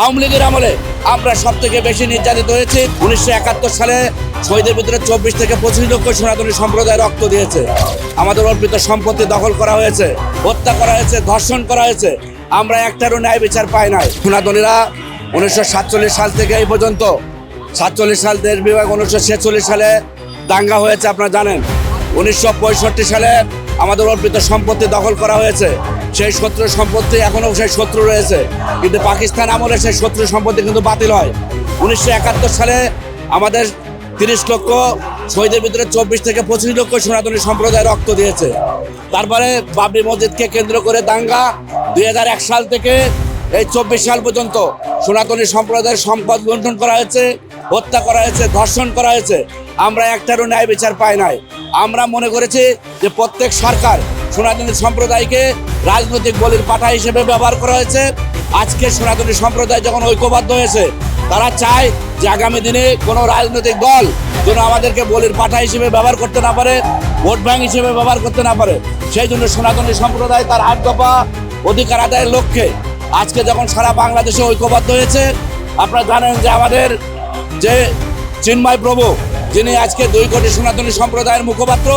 আওয়ামী লীগের আমলে আমরা সব থেকে বেশি নির্যাতিত হয়েছি। উনিশশো একাত্তর সালে শহীদের ভিতরে চব্বিশ থেকে পঁচিশ লক্ষ সনাতনী সম্প্রদায় রক্ত দিয়েছে। আমাদের অর্পিত সম্পত্তি দখল করা হয়েছে, হত্যা করা হয়েছে, ধর্ষণ করা হয়েছে। আমরা একটারও ন্যায় বিচার পাই নাই। সনাতনীরা উনিশশো সাতচল্লিশ সাল থেকে এই পর্যন্ত, সাতচল্লিশ সাল দেশ বিভাগ উনিশশো ছেচল্লিশ সালে দাঙ্গা হয়েছে, আপনারা জানেন। উনিশশো পঁয়ষট্টি সালে আমাদের অর্পিত সম্পত্তি দখল করা হয়েছে। সেই শত্রু সম্পত্তি এখনও সেই শত্রু রয়েছে। কিন্তু পাকিস্তান আমলে সেই শত্রু সম্পত্তি কিন্তু বাতিল হয়। উনিশশো একাত্তর সালে আমাদের তিরিশ লক্ষ শহীদের ভিতরে চব্বিশ থেকে পঁচিশ লক্ষ সনাতনী সম্প্রদায় রক্ত দিয়েছে। তারপরে বাবরি মসজিদকে কেন্দ্র করে দাঙ্গা দুই হাজার এক সাল থেকে এই চব্বিশ সাল পর্যন্ত সনাতনী সম্প্রদায়ের সম্পদ লুণ্ঠন করা হয়েছে, হত্যা করা হয়েছে, ধর্ষণ করা হয়েছে। আমরা একটারও ন্যায় বিচার পাই নাই। আমরা মনে করেছি যে প্রত্যেক সরকার সনাতনী সম্প্রদায়কে রাজনৈতিক বলির পাঠা হিসেবে ব্যবহার করা হয়েছে। আজকে সনাতনী সম্প্রদায় যখন ঐক্যবদ্ধ হয়েছে, তারা চায় যে আগামী দিনে কোনো রাজনৈতিক দল যেন আমাদেরকে বলির পাঠা হিসেবে ব্যবহার করতে না পারে, ভোট ব্যাংক হিসেবে ব্যবহার করতে না পারে। সেই জন্য সনাতনী সম্প্রদায় তার আট দফা অধিকার আদায়ের লক্ষ্যে আজকে যখন সারা বাংলাদেশে ঐক্যবদ্ধ হয়েছে, আপনারা জানেন যে আমাদের যে চিন্ময় প্রভু যিনি আজকে দুই কোটি সনাতনী সম্প্রদায়ের মুখপাত্র,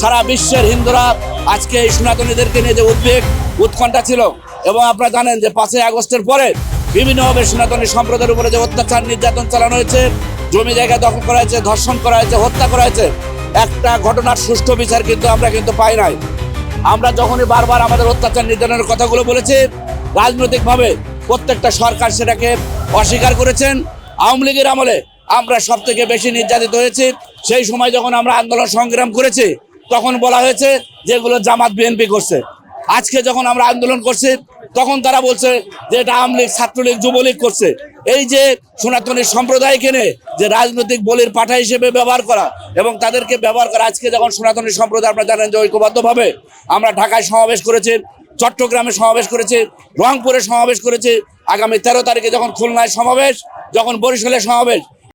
সারা বিশ্বের হিন্দুরা আজকে এই সনাতনীদেরকে নিয়ে যে উদ্বেগ, উৎকণ্ঠা ছিল এবং আপনারা জানেন যে পাঁচই আগস্টের পরে বিভিন্নভাবে সনাতনী সম্প্রদায়ের উপরে যে অত্যাচার, নির্যাতন চালানো হয়েছে, জমি জায়গা দখল করা হয়েছে, ধর্ষণ করা হয়েছে, হত্যা করা হয়েছে, একটা ঘটনার সুষ্ঠু বিচার কিন্তু আমরা কিন্তু পাই নাই। আমরা যখনই বারবার আমাদের অত্যাচার, নির্যাতনের কথাগুলো বলেছি, রাজনৈতিকভাবে প্রত্যেকটা সরকার সেটাকে অস্বীকার করেছেন। আওয়ামী লীগের আমলে আমরা সব থেকে বেশি নির্যাতিত হয়েছি। সেই সময় যখন আমরা আন্দোলন সংগ্রাম করেছি, তখন বলা হয়েছে যেগুলো জামাত বিএনপি করছে। আজকে যখন আমরা আন্দোলন করছি, তখন তারা বলছে যে এটা আওয়ামী লীগ, ছাত্রলীগ, যুবলীগ করছে। এই যে সনাতনী সম্প্রদায়কে নিয়ে যে রাজনৈতিক বলির পাঠা হিসেবে ব্যবহার করা এবং তাদেরকে ব্যবহার করা, আজকে যখন সনাতনী সম্প্রদায় আপনারা জানেন যে ঐক্যবদ্ধভাবে আমরা ঢাকায় সমাবেশ করেছি, চট্টগ্রামে সমাবেশ করেছি, রংপুরে সমাবেশ করেছি, আগামী তেরো তারিখে যখন খুলনায় সমাবেশ, যখন বরিশালে সমাবেশ